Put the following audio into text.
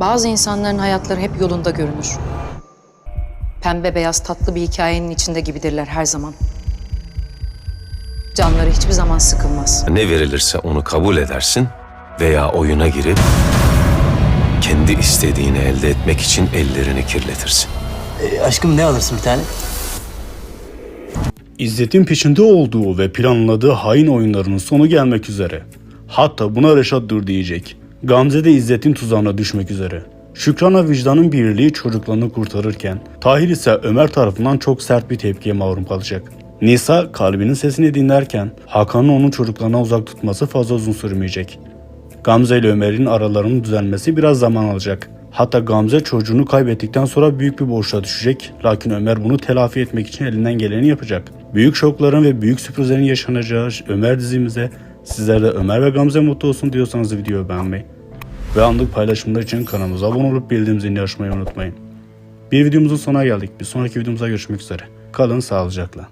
Bazı insanların hayatları hep yolunda görünür. Pembe beyaz tatlı bir hikayenin içinde gibidirler her zaman. Canları hiçbir zaman sıkılmaz. Ne verilirse onu kabul edersin veya oyuna girip kendi istediğini elde etmek için ellerini kirletirsin. E, aşkım ne alırsın bir tane? İzzet'in peşinde olduğu ve planladığı hain oyunlarının sonu gelmek üzere. Hatta buna Reşat dur diyecek. Gamze de İzzet'in tuzağına düşmek üzere. Şükran'la vicdanın birliği çocuklarını kurtarırken Tahir ise Ömer tarafından çok sert bir tepkiye mahrum kalacak. Nisa kalbinin sesini dinlerken Hakan'ın onun çocuklarına uzak tutması fazla uzun sürmeyecek. Gamze ile Ömer'in aralarının düzelmesi biraz zaman alacak. Hatta Gamze çocuğunu kaybettikten sonra büyük bir boşluğa düşecek. Lakin Ömer bunu telafi etmek için elinden geleni yapacak. Büyük şokların ve büyük sürprizlerin yaşanacağı Ömer dizimize sizler de Ömer ve Gamze mutlu olsun diyorsanız videoyu beğenmeyi ve anlık paylaşımlar için kanalımıza abone olup bildiğim zilini açmayı unutmayın. Bir videomuzun sonuna geldik. Bir sonraki videomuzda görüşmek üzere. Kalın sağlıcakla.